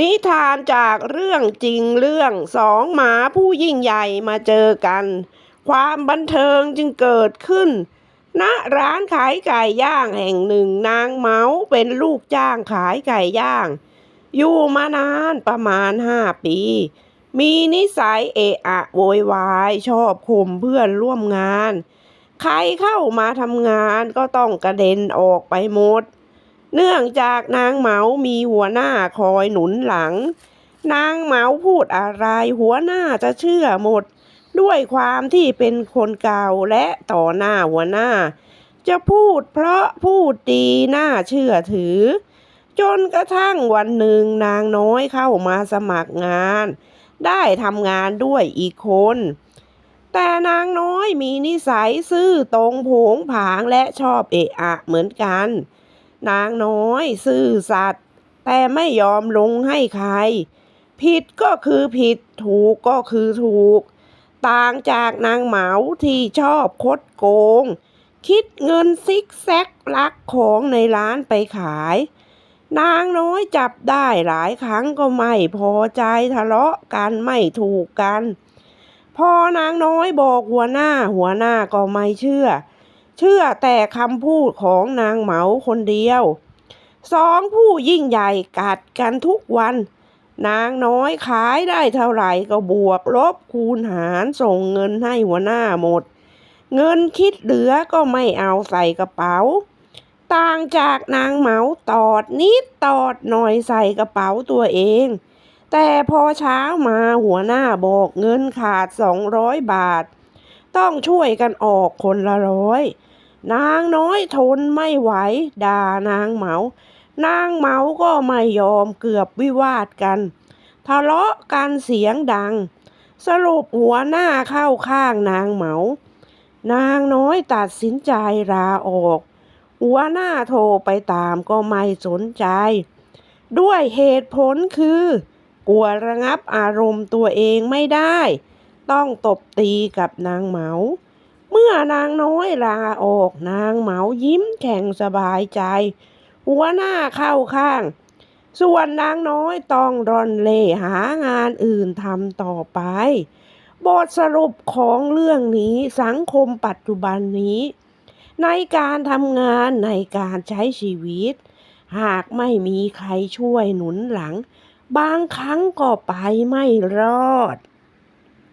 นิทานจากเรื่องจริงเรื่องสองหมาผู้ยิ่งใหญ่มาเจอกัน ความบันเทิงจึงเกิดขึ้นณร้านขายไก่ย่างแห่งหนึ่งนางเมาเป็นลูกจ้างขายไก่ย่าง อยู่มานานประมาณห้าปี มีนิสัยเอะอะโวยวายชอบข่มเพื่อนร่วมงาน ใครเข้ามาทำงานก็ต้องกระเด็นออกไปหมด เนื่องจากนางเหมามีหัวหน้าคอยหนุนหลัง นางเหมาพูดอะไรหัวหน้าจะเชื่อหมด ด้วยความที่เป็นคนเก่าและต่อหน้าหัวหน้า จะพูดเพราะพูดดีน่าเชื่อถือ จนกระทั่งวันหนึ่งนางน้อยเข้ามาสมัครงาน ได้ทำงานด้วยอีกคนแต่นางน้อยมีนิสัยซื่อตรงผงผางและชอบเอะอะเหมือนกัน นางน้อย ซื่อสัตย์แต่ไม่ยอมลงให้ใคร ผิดก็คือผิดถูกก็คือถูก ต่างจากนางเหมาที่ชอบคดโกง คิดเงินซิกแซกลักของในร้านไปขาย นางน้อยจับได้หลายครั้งก็ไม่พอใจทะเลาะกันไม่ถูกกัน พอนางน้อยบอกหัวหน้าหัวหน้าก็ไม่เชื่อ เชื่อแต่คำพูดของนางเหมาคนเดียว สองผู้ยิ่งใหญ่กัดกันทุกวัน นางน้อยขายได้เท่าไหร่ก็บวกลบคูณหารส่งเงินให้หัวหน้าหมด เงินคิดเหลือก็ไม่เอาใส่กระเป๋า ต่างจากนางเหมาตอดนิดตอดหน่อยใส่กระเป๋าตัวเอง แต่พอเช้ามาหัวหน้าบอกเงินขาดสองร้อยบาท ต้องช่วยกันออกคนละร้อย นางน้อยทนไม่ไหวด่านางเหมา นางเหมาก็ไม่ยอมเกือบวิวาทกัน ทะเลาะกันเสียงดัง สรุปหัวหน้าเข้าข้างนางเหมา นางน้อยตัดสินใจลาออก หัวหน้าโทรไปตามก็ไม่สนใจ ด้วยเหตุผลคือกลัวระงับอารมณ์ตัวเองไม่ได้ ต้องตบตีกับนางเหมา มื่อนางน้อยลาออกนางเหมายิ้มแข่งสบายใจ หัวหน้าเข้าข้าง ส่วนนางน้อยต้องรอนเล่หางานอื่นทำต่อไป บทสรุปของเรื่องนี้สังคมปัจจุบันนี้ ในการทำงานในการใช้ชีวิต หากไม่มีใครช่วยหนุนหลัง บางครั้งก็ไปไม่รอด